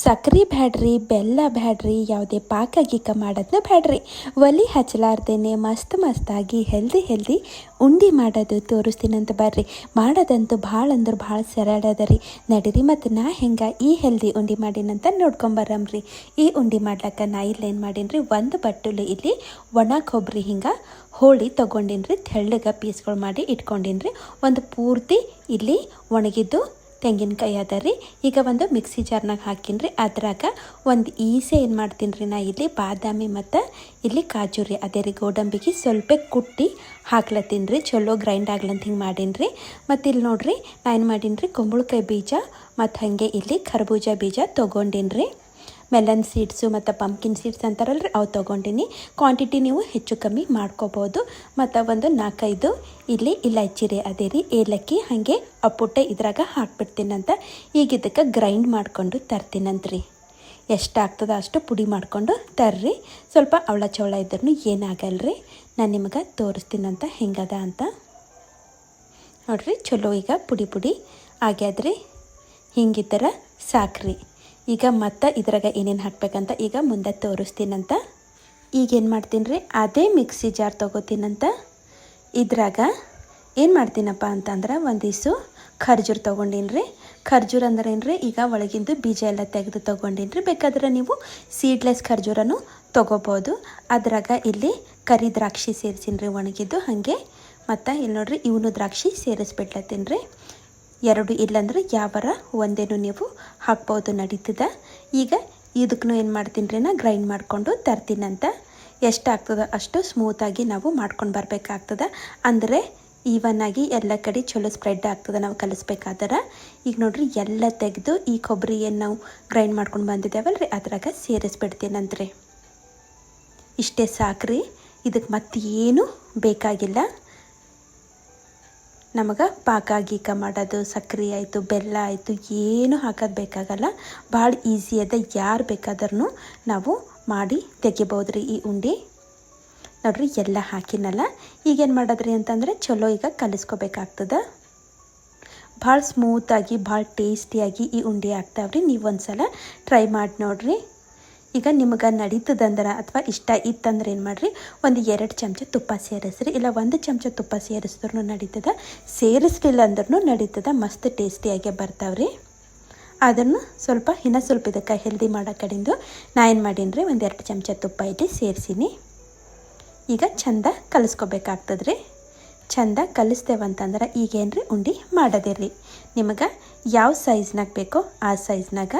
ಸಕ್ರೆ ಬ್ಯಾಡ್ರಿ, ಬೆಲ್ಲ ಬ್ಯಾಡ್ರಿ, ಯಾವುದೇ ಪಾಕ ಗೀಕ ಮಾಡೋದನ್ನ ಬ್ಯಾಡ್ರಿ. ಒಲಿ ಹಚ್ಚಲಾರ್ದೇನೆ ಮಸ್ತ್ ಮಸ್ತಾಗಿ ಹೆಲ್ದಿ ಹೆಲ್ದಿ ಉಂಡೆ ಮಾಡೋದು ತೋರಿಸ್ತೀನಂತ ಬರ್ರಿ. ಮಾಡೋದಂತೂ ಭಾಳ ಅಂದ್ರೆ ಭಾಳ ಸರಳ ಅದ ರೀ. ನಡೀರಿ ಮತ್ತು ನಾ ಹೆಂಗೆ ಈ ಹೆಲ್ದಿ ಉಂಡೆ ಮಾಡೀನಂತ ನೋಡ್ಕೊಂಬರಮ್ರಿ. ಈ ಉಂಡೆ ಮಾಡ್ಲಕ್ಕ ನಾ ಇಲ್ಲಿ ಏನು ಮಾಡೀನಿ ಒಂದು ಬಟ್ಟಲು ಇಲ್ಲಿ ಒಣ ಕೊಬ್ಬರಿ ಹಿಂಗೆ ಹೋಳಿ ತೊಗೊಂಡಿನ್ರಿ, ತೆಳ್ಳಗೆ ಪೀಸ್ಗಳು ಮಾಡಿ ಇಟ್ಕೊಂಡಿನ್ರಿ. ಒಂದು ಪೂರ್ತಿ ಇಲ್ಲಿ ಒಣಗಿದ್ದು ತೆಂಗಿನಕಾಯಿ ಅದ ರೀ. ಈಗ ಒಂದು ಮಿಕ್ಸಿ ಜಾರ್ನಾಗ ಹಾಕಿನಿ ರೀ. ಅದ್ರಾಗ ಒಂದು ಈಸೆ ಏನು ಮಾಡ್ತೀನಿ ರೀ ನಾ ಇಲ್ಲಿ ಬಾದಾಮಿ ಮತ್ತು ಇಲ್ಲಿ ಕಾಜು ರೀ. ಅದೇ ರೀ ಗೋಡಂಬಿಗೆ ಸ್ವಲ್ಪ ಕುಟ್ಟಿ ಹಾಕ್ಲತ್ತೀನಿ ರೀ. ಚಲೋ ಗ್ರೈಂಡ್ ಆಗ್ಲಂತ ಹಿಂಗೆ ಮಾಡೀನಿ ರೀ. ಮತ್ತು ಇಲ್ಲಿ ನೋಡಿರಿ ನಾ ಏನು ಮಾಡೀನಿ ರೀ, ಕುಂಬಳಕಾಯಿ ಬೀಜ ಮತ್ತು ಹಾಗೆ ಇಲ್ಲಿ ಖರ್ಬೂಜ ಬೀಜ ತೊಗೊಂಡಿನಿ ರೀ. ಮೆಲನ್ ಸೀಡ್ಸು ಮತ್ತು ಪಂಪ್ಕಿನ್ ಸೀಡ್ಸ್ ಅಂತಾರಲ್ಲ ರೀ ಅವು ತೊಗೊಂಡಿನಿ. ಕ್ವಾಂಟಿಟಿ ನೀವು ಹೆಚ್ಚು ಕಮ್ಮಿ ಮಾಡ್ಕೋಬೋದು. ಮತ್ತು ಒಂದು ನಾಲ್ಕೈದು ಇಲ್ಲಿ ಇಲ್ಲ ರೀ ಅದೇ ರೀ, ಏಲಕ್ಕಿ ಹಾಗೆ ಅಪ್ಪುಟ್ಟೆ ಇದ್ರಾಗ ಹಾಕ್ಬಿಡ್ತೀನಂತ. ಈಗ ಇದಕ್ಕೆ ಗ್ರೈಂಡ್ ಮಾಡಿಕೊಂಡು ತರ್ತೀನಂತ್ರಿ. ಎಷ್ಟಾಗ್ತದ ಅಷ್ಟು ಪುಡಿ ಮಾಡಿಕೊಂಡು ತರ್ರಿ. ಸ್ವಲ್ಪ ಅವಳ ಚೌಳ ಇದ್ರೂ ಏನಾಗಲ್ರಿ, ನಾನು ನಿಮಗೆ ತೋರಿಸ್ತೀನಂತ ಹೆಂಗದ ಅಂತ. ನೋಡ್ರಿ, ಚಲೋ ಈಗ ಪುಡಿ ಪುಡಿ ಆಗ್ಯಾದ್ರಿ. ಹಿಂಗಿದ್ದರ ಸಾಕ್ರಿ. ಈಗ ಮತ್ತೆ ಇದ್ರಾಗ ಏನೇನು ಹಾಕ್ಬೇಕಂತ ಈಗ ಮುಂದೆ ತೋರಿಸ್ತೀನಂತ. ಈಗ ಏನು ಮಾಡ್ತೀನಿ ರೀ ಅದೇ ಮಿಕ್ಸಿ ಜಾರ್ ತೊಗೋತೀನಂತ. ಇದ್ರಾಗ ಏನು ಮಾಡ್ತೀನಪ್ಪ ಅಂತಂದ್ರೆ ಒಂದಿಸು ಖರ್ಜೂರ ತೊಗೊಂಡಿನಿ ರೀ ಖರ್ಜೂರ ಅಂದ್ರೆ ಏನು ರೀ ಈಗ ಒಳಗಿಂದು ಬೀಜ ಎಲ್ಲ ತೆಗೆದು ತೊಗೊಂಡಿನಿ ರೀ ಬೇಕಾದ್ರೆ ನೀವು ಸೀಡ್ಲೆಸ್ ಖರ್ಜೂರನು ತೊಗೋಬೋದು. ಅದ್ರಾಗ ಇಲ್ಲಿ ಕರಿ ದ್ರಾಕ್ಷಿ ಸೇರಿಸೀನಿ ರೀ ಒಣಗಿದ್ದು ಹಾಗೆ. ಮತ್ತು ಇಲ್ಲಿ ನೋಡಿರಿ ಇವನು ದ್ರಾಕ್ಷಿ ಸೇರಿಸ್ಬಿಡ್ಲತ್ತೀನಿ ರೀ ಎರಡು ಇಲ್ಲಾಂದ್ರೆ ಯಾವರ ಒಂದೇನು ನೀವು ಹಾಕ್ಬೋದು ನಡೀತದ. ಈಗ ಇದಕ್ಕೂ ಏನು ಮಾಡ್ತೀನಿ ರೀ ನಾ? ಗ್ರೈಂಡ್ ಮಾಡಿಕೊಂಡು ತರ್ತೀನಂತ. ಎಷ್ಟು ಆಗ್ತದ ಅಷ್ಟು ಸ್ಮೂತಾಗಿ ನಾವು ಮಾಡ್ಕೊಂಡು ಬರಬೇಕಾಗ್ತದ. ಅಂದರೆ ಈವನ್ ಆಗಿ ಎಲ್ಲ ಕಡೆ ಚಲೋ ಸ್ಪ್ರೆಡ್ ಆಗ್ತದೆ ನಾವು ಕಲಿಸ್ಬೇಕಾದ್ರೆ. ಈಗ ನೋಡ್ರಿ ಎಲ್ಲ ತೆಗೆದು ಈ ಕೊಬ್ಬರಿ ಏನು ನಾವು ಗ್ರೈಂಡ್ ಮಾಡ್ಕೊಂಡು ಬಂದಿದ್ದೇವಲ್ಲ ರೀ ಅದ್ರಾಗ ಸೇರಿಸ್ಬಿಡ್ತೀನಂತ್ರಿ. ಇಷ್ಟೇ ಸಾಕ್ರಿ. ಇದಕ್ಕೆ ಮತ್ತೇನು ಬೇಕಾಗಿಲ್ಲ. ನಮಗೆ ಪಾಕ, ಗೀಕ ಮಾಡೋದು ಸಕ್ಕರೆ ಆಯಿತು, ಬೆಲ್ಲ ಆಯಿತು, ಏನು ಹಾಕೋದು ಬೇಕಾಗಲ್ಲ. ಭಾಳ ಈಸಿ ಅದ, ಯಾರು ಬೇಕಾದ್ರೂ ನಾವು ಮಾಡಿ ತೆಗಿಬೋದು ರೀ ಈ ಉಂಡೆ. ನೋಡ್ರಿ, ಎಲ್ಲ ಹಾಕಿನಲ್ಲ. ಈಗೇನು ಮಾಡೋದ್ರಿ ಅಂತಂದರೆ ಚಲೋ ಈಗ ಕಲಿಸ್ಕೋಬೇಕಾಗ್ತದೆ. ಭಾಳ ಸ್ಮೂತಾಗಿ ಭಾಳ ಟೇಸ್ಟಿಯಾಗಿ ಈ ಉಂಡೆ ಆಗ್ತಾವ್ರಿ. ನೀವು ಒಂದ್ಸಲ ಟ್ರೈ ಮಾಡಿ ನೋಡ್ರಿ. ಈಗ ನಿಮಗೆ ನಡೀತದಂದ್ರೆ ಅಥವಾ ಇಷ್ಟ ಇತ್ತಂದ್ರೆ ಏನು ಮಾಡಿರಿ? ಒಂದು ಎರಡು ಚಮಚ ತುಪ್ಪ ಸೇರಿಸ್ರಿ. ಇಲ್ಲ ಒಂದು ಚಮಚ ತುಪ್ಪ ಸೇರಿಸಿದ್ರು ನಡೀತದ. ಸೇರಿಸ್ಲಿಲ್ಲ ಅಂದ್ರೂ ನಡೀತದ. ಮಸ್ತ್ ಟೇಸ್ಟಿಯಾಗೆ ಬರ್ತಾವ್ರಿ. ಅದನ್ನು ಸ್ವಲ್ಪ ಇನ್ನು ಸ್ವಲ್ಪ ಇದಕ್ಕೆ ಹೆಲ್ದಿ ಮಾಡೋ ಕಡಿಂದು ನಾ ಏನು ಮಾಡೀನಿ ರೀ ಒಂದು ಎರಡು ಚಮಚ ತುಪ್ಪ ಇಲ್ಲಿ ಸೇರಿಸೀನಿ. ಈಗ ಚಂದ ಕಲಿಸ್ಕೋಬೇಕಾಗ್ತದೆ ರೀ ಚಂದ ಕಲಿಸ್ತೇವಂತಂದ್ರೆ ಈಗೇನು ರೀ ಉಂಡೆ ಮಾಡೋದಿರ್ರಿ ನಿಮಗೆ ಯಾವ ಸೈಜ್ನಾಗ ಬೇಕೋ ಆ ಸೈಜ್ನಾಗ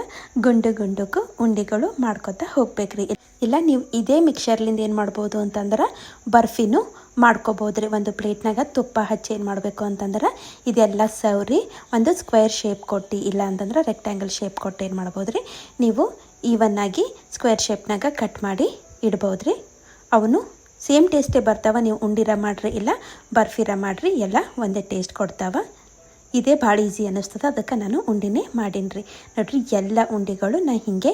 ಗುಂಡು ಗುಂಡುಗೂ ಉಂಡೆಗಳು ಮಾಡ್ಕೊತಾ ಹೋಗ್ಬೇಕ್ರಿ. ಇಲ್ಲ ನೀವು ಇದೇ ಮಿಕ್ಸರ್ಲಿಂದ ಏನು ಮಾಡ್ಬೋದು ಅಂತಂದ್ರೆ ಬರ್ಫಿನೂ ಮಾಡ್ಕೋಬೋದು ರೀ ಒಂದು ಪ್ಲೇಟ್ನಾಗ ತುಪ್ಪ ಹಚ್ಚಿ ಏನು ಮಾಡಬೇಕು ಅಂತಂದ್ರೆ ಇದೆಲ್ಲ ಸವ್ರಿ, ಒಂದು ಸ್ಕ್ವೇರ್ ಶೇಪ್ ಕೊಟ್ಟು, ಇಲ್ಲ ಅಂತಂದ್ರೆ ರೆಕ್ಟ್ಯಾಂಗಲ್ ಶೇಪ್ ಕೊಟ್ಟು ಏನು ಮಾಡ್ಬೋದು ರೀ ನೀವು ಈವನ್ನಾಗಿ ಸ್ಕ್ವೇರ್ ಶೇಪ್ನಾಗ ಕಟ್ ಮಾಡಿ ಇಡ್ಬೋದು ರೀ ಅವನು ಸೇಮ್ ಟೇಸ್ಟೇ ಬರ್ತಾವ, ನೀವು ಉಂಡಿರ ಮಾಡಿರಿ ಇಲ್ಲ ಬರ್ಫಿರ ಮಾಡಿರಿ, ಎಲ್ಲ ಒಂದೇ ಟೇಸ್ಟ್ ಕೊಡ್ತಾವ. ಇದೇ ಭಾಳ ಈಸಿ ಅನ್ನಿಸ್ತದೆ, ಅದಕ್ಕೆ ನಾನು ಉಂಡಿನೇ ಮಾಡೀನಿ ನೋಡ್ರಿ, ಎಲ್ಲ ಉಂಡೆಗಳು ನಾನು ಹೀಗೆ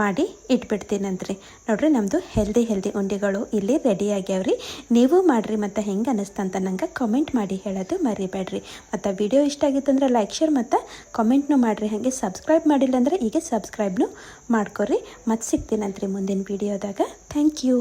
ಮಾಡಿ ಇಟ್ಬಿಡ್ತೀನಂತ್ರಿ. ನೋಡ್ರಿ ನಮ್ಮದು ಹೆಲ್ದಿ ಹೆಲ್ದಿ ಉಂಡೆಗಳು ಇಲ್ಲಿ ರೆಡಿ ಆಗ್ಯಾವ್ರಿ. ನೀವು ಮಾಡಿರಿ ಮತ್ತು ಹೆಂಗೆ ಅನ್ನಿಸ್ತಂತ ನಂಗೆ ಕಮೆಂಟ್ ಮಾಡಿ ಹೇಳೋದು ಮರಿಬೇಡ್ರಿ. ಮತ್ತು ವಿಡಿಯೋ ಇಷ್ಟ ಆಗಿತ್ತು ಅಂದ್ರೆ ಲೈಕ್ ಶೇರ್ ಮತ್ತು ಕಮೆಂಟ್ನು ಮಾಡಿರಿ. ಹಾಗೆ ಸಬ್ಸ್ಕ್ರೈಬ್ ಮಾಡಿಲ್ಲ ಅಂದ್ರೆ ಈಗ ಸಬ್ಸ್ಕ್ರೈಬ್ನು ಮಾಡ್ಕೊರಿ. ಮತ್ತು ಸಿಗ್ತೀನಂತ್ರಿ ಮುಂದಿನ ವಿಡಿಯೋದಾಗ ಥ್ಯಾಂಕ್ ಯು